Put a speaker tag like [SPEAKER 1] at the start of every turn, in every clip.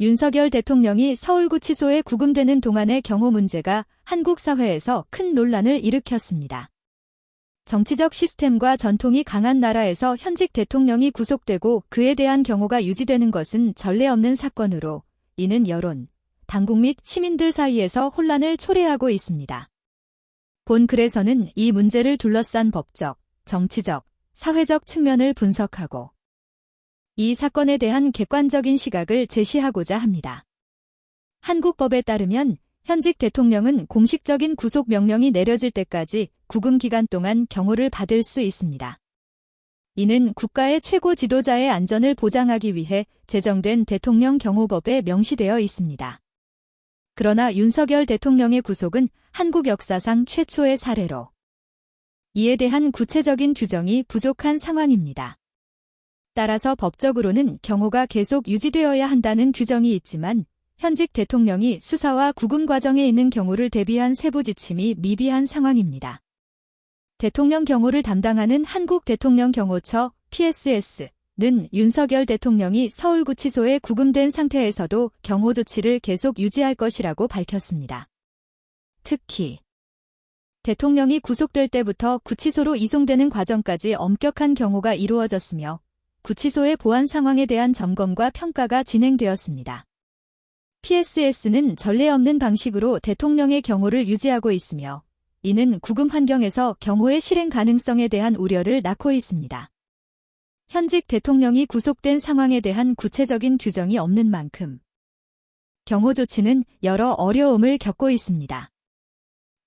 [SPEAKER 1] 윤석열 대통령이 서울구치소에 구금되는 동안의 경호 문제가 한국 사회에서 큰 논란을 일으켰습니다. 정치적 시스템과 전통이 강한 나라에서 현직 대통령이 구속되고 그에 대한 경호가 유지되는 것은 전례 없는 사건으로 이는 여론, 당국 및 시민들 사이에서 혼란을 초래하고 있습니다. 본 글에서는 이 문제를 둘러싼 법적, 정치적, 사회적 측면을 분석하고 이 사건에 대한 객관적인 시각을 제시하고자 합니다. 한국법에 따르면 현직 대통령은 공식적인 구속 명령이 내려질 때까지 구금 기간 동안 경호를 받을 수 있습니다. 이는 국가의 최고 지도자의 안전을 보장하기 위해 제정된 대통령 경호법에 명시되어 있습니다. 그러나 윤석열 대통령의 구속은 한국 역사상 최초의 사례로 이에 대한 구체적인 규정이 부족한 상황입니다. 따라서 법적으로는 경호가 계속 유지되어야 한다는 규정이 있지만 현직 대통령이 수사와 구금 과정에 있는 경우를 대비한 세부 지침이 미비한 상황입니다. 대통령 경호를 담당하는 한국 대통령 경호처 PSS는 윤석열 대통령이 서울구치소에 구금된 상태에서도 경호 조치를 계속 유지할 것이라고 밝혔습니다. 특히 대통령이 구속될 때부터 구치소로 이송되는 과정까지 엄격한 경호가 이루어졌으며 구치소의 보안 상황에 대한 점검과 평가가 진행되었습니다. PSS는 전례 없는 방식으로 대통령의 경호를 유지하고 있으며 이는 구금 환경에서 경호의 실행 가능성에 대한 우려를 낳고 있습니다. 현직 대통령이 구속된 상황에 대한 구체적인 규정이 없는 만큼 경호 조치는 여러 어려움을 겪고 있습니다.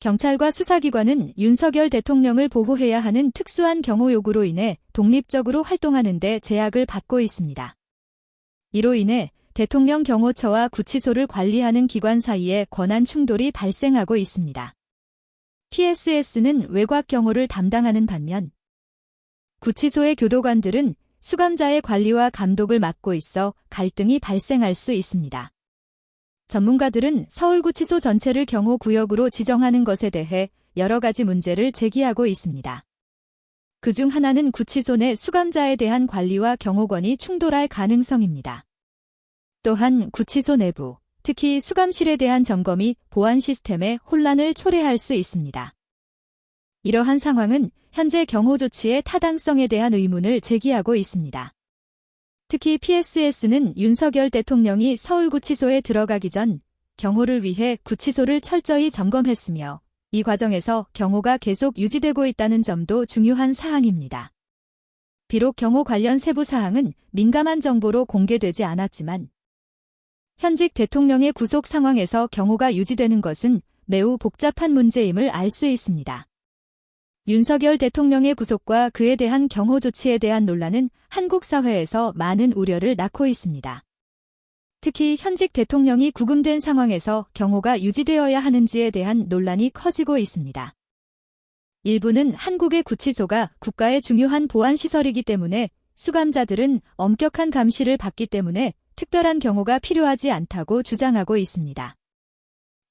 [SPEAKER 1] 경찰과 수사기관은 윤석열 대통령을 보호해야 하는 특수한 경호 요구로 인해 독립적으로 활동하는 데 제약을 받고 있습니다. 이로 인해 대통령 경호처와 구치소를 관리하는 기관 사이에 권한 충돌이 발생하고 있습니다. PSS는 외곽 경호를 담당하는 반면 구치소의 교도관들은 수감자의 관리와 감독을 맡고 있어 갈등이 발생할 수 있습니다. 전문가들은 서울구치소 전체를 경호구역으로 지정하는 것에 대해 여러 가지 문제를 제기하고 있습니다. 그중 하나는 구치소 내 수감자에 대한 관리와 경호권이 충돌할 가능성입니다. 또한 구치소 내부, 특히 수감실에 대한 점검이 보안 시스템에 혼란을 초래할 수 있습니다. 이러한 상황은 현재 경호 조치의 타당성에 대한 의문을 제기하고 있습니다. 특히 PSS는 윤석열 대통령이 서울구치소에 들어가기 전 경호를 위해 구치소를 철저히 점검했으며 이 과정에서 경호가 계속 유지되고 있다는 점도 중요한 사항입니다. 비록 경호 관련 세부 사항은 민감한 정보로 공개되지 않았지만 현직 대통령의 구속 상황에서 경호가 유지되는 것은 매우 복잡한 문제임을 알 수 있습니다. 윤석열 대통령의 구속과 그에 대한 경호 조치에 대한 논란은 한국 사회에서 많은 우려를 낳고 있습니다. 특히 현직 대통령이 구금된 상황에서 경호가 유지되어야 하는지에 대한 논란이 커지고 있습니다. 일부는 한국의 구치소가 국가의 중요한 보안시설이기 때문에 수감자들은 엄격한 감시를 받기 때문에 특별한 경호가 필요하지 않다고 주장하고 있습니다.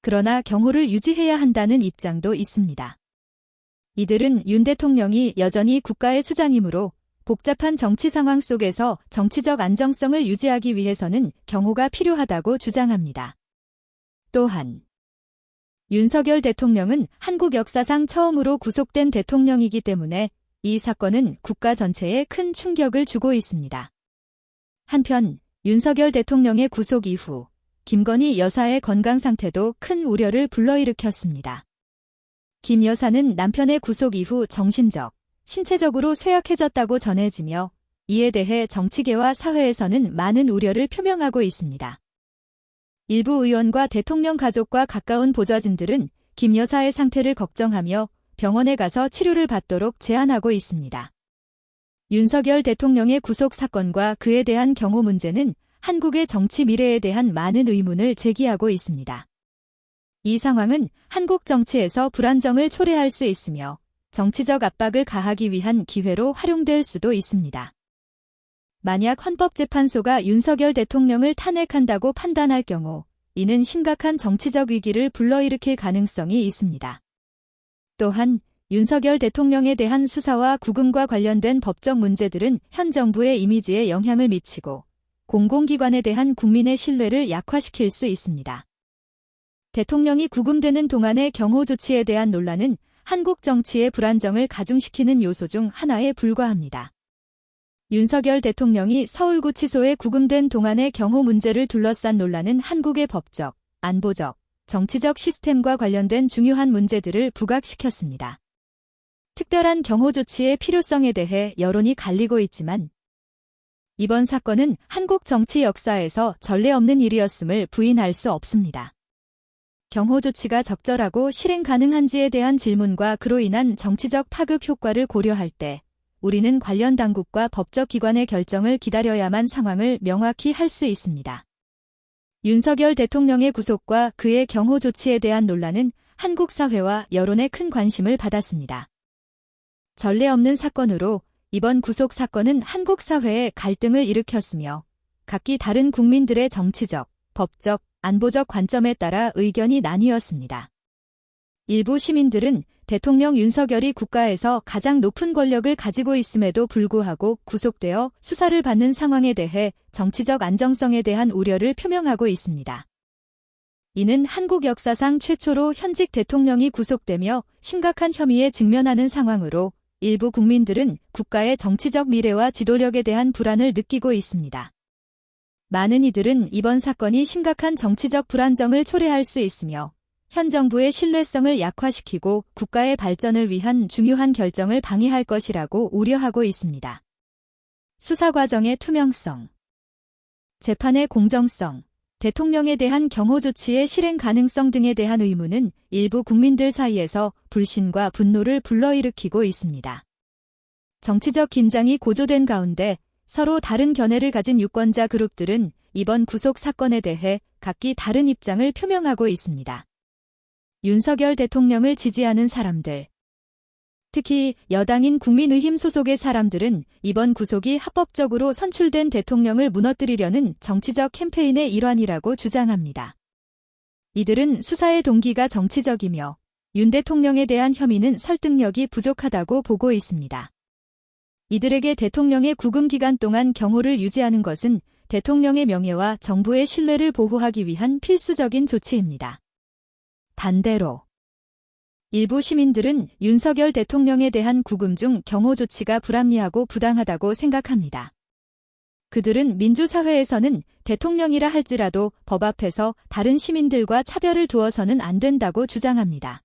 [SPEAKER 1] 그러나 경호를 유지해야 한다는 입장도 있습니다. 이들은 윤 대통령이 여전히 국가의 수장이므로 복잡한 정치 상황 속에서 정치적 안정성을 유지하기 위해서는 경호가 필요하다고 주장합니다. 또한 윤석열 대통령은 한국 역사상 처음으로 구속된 대통령이기 때문에 이 사건은 국가 전체에 큰 충격을 주고 있습니다. 한편 윤석열 대통령의 구속 이후 김건희 여사의 건강 상태도 큰 우려를 불러일으켰습니다. 김 여사는 남편의 구속 이후 정신적, 신체적으로 쇠약해졌다고 전해지며 이에 대해 정치계와 사회에서는 많은 우려를 표명하고 있습니다. 일부 의원과 대통령 가족과 가까운 보좌진들은 김 여사의 상태를 걱정하며 병원에 가서 치료를 받도록 제안하고 있습니다. 윤석열 대통령의 구속 사건과 그에 대한 경호 문제는 한국의 정치 미래에 대한 많은 의문을 제기하고 있습니다. 이 상황은 한국 정치에서 불안정을 초래할 수 있으며 정치적 압박을 가하기 위한 기회로 활용될 수도 있습니다. 만약 헌법재판소가 윤석열 대통령을 탄핵한다고 판단할 경우 이는 심각한 정치적 위기를 불러일으킬 가능성이 있습니다. 또한 윤석열 대통령에 대한 수사와 구금과 관련된 법적 문제들은 현 정부의 이미지에 영향을 미치고 공공기관에 대한 국민의 신뢰를 약화시킬 수 있습니다. 대통령이 구금되는 동안의 경호 조치에 대한 논란은 한국 정치의 불안정을 가중시키는 요소 중 하나에 불과합니다. 윤석열 대통령이 서울구치소에 구금된 동안의 경호 문제를 둘러싼 논란은 한국의 법적, 안보적, 정치적 시스템과 관련된 중요한 문제들을 부각시켰습니다. 특별한 경호 조치의 필요성에 대해 여론이 갈리고 있지만 이번 사건은 한국 정치 역사에서 전례 없는 일이었음을 부인할 수 없습니다. 경호 조치가 적절하고 실행 가능한지에 대한 질문과 그로 인한 정치적 파급 효과를 고려할 때 우리는 관련 당국과 법적 기관의 결정을 기다려야만 상황을 명확히 할 수 있습니다. 윤석열 대통령의 구속과 그의 경호 조치에 대한 논란은 한국 사회와 여론의 큰 관심을 받았습니다. 전례 없는 사건으로 이번 구속 사건은 한국 사회에 갈등을 일으켰으며 각기 다른 국민들의 정치적, 법적, 안보적 관점에 따라 의견이 나뉘었습니다. 일부 시민들은 대통령 윤석열이 국가에서 가장 높은 권력을 가지고 있음에도 불구하고 구속되어 수사를 받는 상황에 대해 정치적 안정성에 대한 우려를 표명하고 있습니다. 이는 한국 역사상 최초로 현직 대통령이 구속되며 심각한 혐의에 직면하는 상황으로 일부 국민들은 국가의 정치적 미래와 지도력에 대한 불안을 느끼고 있습니다. 많은 이들은 이번 사건이 심각한 정치적 불안정을 초래할 수 있으며 현 정부의 신뢰성을 약화시키고 국가의 발전을 위한 중요한 결정을 방해할 것이라고 우려하고 있습니다. 수사 과정의 투명성, 재판의 공정성, 대통령에 대한 경호 조치의 실행 가능성 등에 대한 의문은 일부 국민들 사이에서 불신과 분노를 불러일으키고 있습니다. 정치적 긴장이 고조된 가운데 서로 다른 견해를 가진 유권자 그룹들은 이번 구속 사건에 대해 각기 다른 입장을 표명하고 있습니다. 윤석열 대통령을 지지하는 사람들. 특히 여당인 국민의힘 소속의 사람들은 이번 구속이 합법적으로 선출된 대통령을 무너뜨리려는 정치적 캠페인의 일환이라고 주장합니다. 이들은 수사의 동기가 정치적이며 윤 대통령에 대한 혐의는 설득력이 부족하다고 보고 있습니다. 이들에게 대통령의 구금 기간 동안 경호를 유지하는 것은 대통령의 명예와 정부의 신뢰를 보호하기 위한 필수적인 조치입니다. 반대로 일부 시민들은 윤석열 대통령에 대한 구금 중 경호 조치가 불합리하고 부당하다고 생각합니다. 그들은 민주사회에서는 대통령이라 할지라도 법 앞에서 다른 시민들과 차별을 두어서는 안 된다고 주장합니다.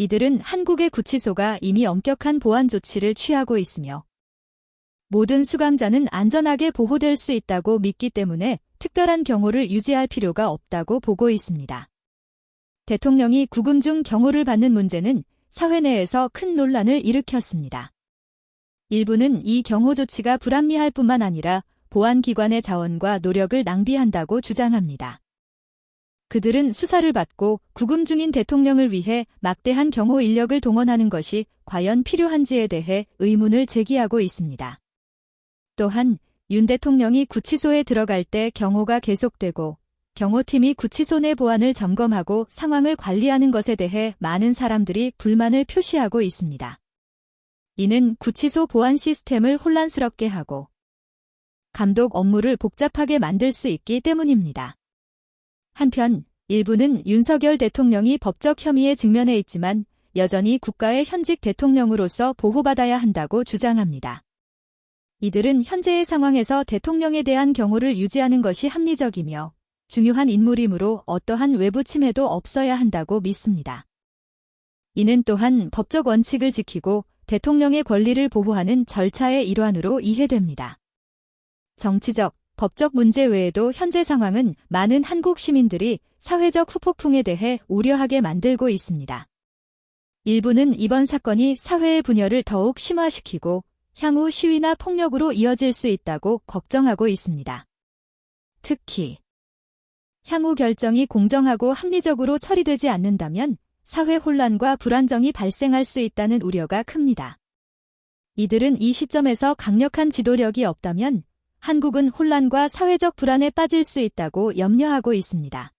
[SPEAKER 1] 이들은 한국의 구치소가 이미 엄격한 보안 조치를 취하고 있으며 모든 수감자는 안전하게 보호될 수 있다고 믿기 때문에 특별한 경호를 유지할 필요가 없다고 보고 있습니다. 대통령이 구금 중 경호를 받는 문제는 사회 내에서 큰 논란을 일으켰습니다. 일부는 이 경호 조치가 불합리할 뿐만 아니라 보안기관의 자원과 노력을 낭비한다고 주장합니다. 그들은 수사를 받고 구금 중인 대통령을 위해 막대한 경호 인력을 동원하는 것이 과연 필요한지에 대해 의문을 제기하고 있습니다. 또한 윤 대통령이 구치소에 들어갈 때 경호가 계속되고 경호팀이 구치소 내 보안을 점검하고 상황을 관리하는 것에 대해 많은 사람들이 불만을 표시하고 있습니다. 이는 구치소 보안 시스템을 혼란스럽게 하고 감독 업무를 복잡하게 만들 수 있기 때문입니다. 한편 일부는 윤석열 대통령이 법적 혐의에 직면해 있지만 여전히 국가의 현직 대통령으로서 보호받아야 한다고 주장합니다. 이들은 현재의 상황에서 대통령에 대한 경호를 유지하는 것이 합리적이며 중요한 인물이므로 어떠한 외부 침해도 없어야 한다고 믿습니다. 이는 또한 법적 원칙을 지키고 대통령의 권리를 보호하는 절차의 일환으로 이해됩니다. 정치적, 법적 문제 외에도 현재 상황은 많은 한국 시민들이 사회적 후폭풍에 대해 우려하게 만들고 있습니다. 일부는 이번 사건이 사회의 분열을 더욱 심화시키고 향후 시위나 폭력으로 이어질 수 있다고 걱정하고 있습니다. 특히 향후 결정이 공정하고 합리적으로 처리되지 않는다면 사회 혼란과 불안정이 발생할 수 있다는 우려가 큽니다. 이들은 이 시점에서 강력한 지도력이 없다면 한국은 혼란과 사회적 불안에 빠질 수 있다고 염려하고 있습니다.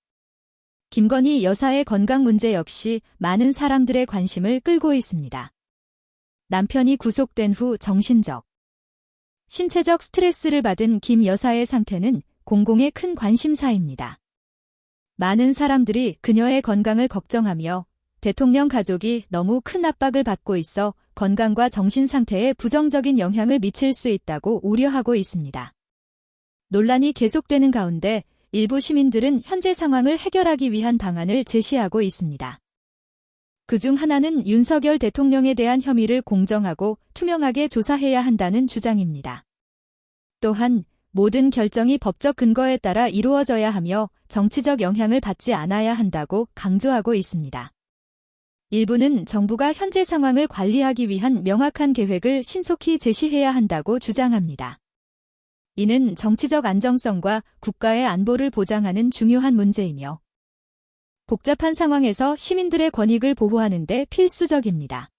[SPEAKER 1] 김건희 여사의 건강 문제 역시 많은 사람들의 관심을 끌고 있습니다. 남편이 구속된 후 정신적, 신체적 스트레스를 받은 김 여사의 상태는 공공의 큰 관심사입니다. 많은 사람들이 그녀의 건강을 걱정하며 대통령 가족이 너무 큰 압박을 받고 있어 건강과 정신 상태에 부정적인 영향을 미칠 수 있다고 우려하고 있습니다. 논란이 계속되는 가운데 일부 시민들은 현재 상황을 해결하기 위한 방안을 제시하고 있습니다. 그중 하나는 윤석열 대통령에 대한 혐의를 공정하고 투명하게 조사해야 한다는 주장입니다. 또한 모든 결정이 법적 근거에 따라 이루어져야 하며 정치적 영향을 받지 않아야 한다고 강조하고 있습니다. 일부는 정부가 현재 상황을 관리하기 위한 명확한 계획을 신속히 제시해야 한다고 주장합니다. 이는 정치적 안정성과 국가의 안보를 보장하는 중요한 문제이며 복잡한 상황에서 시민들의 권익을 보호하는 데 필수적입니다.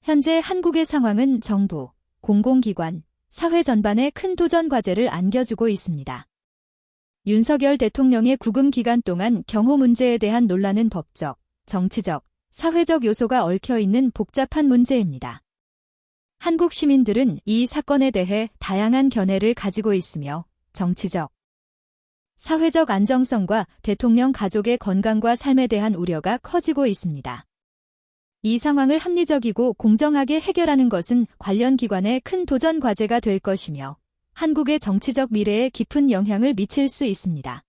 [SPEAKER 1] 현재 한국의 상황은 정부, 공공기관, 사회 전반에 큰 도전 과제를 안겨주고 있습니다. 윤석열 대통령의 구금 기간 동안 경호 문제에 대한 논란은 법적, 정치적, 사회적 요소가 얽혀 있는 복잡한 문제입니다. 한국 시민들은 이 사건에 대해 다양한 견해를 가지고 있으며 정치적, 사회적 안정성과 대통령 가족의 건강과 삶에 대한 우려가 커지고 있습니다. 이 상황을 합리적이고 공정하게 해결하는 것은 관련 기관의 큰 도전 과제가 될 것이며 한국의 정치적 미래에 깊은 영향을 미칠 수 있습니다.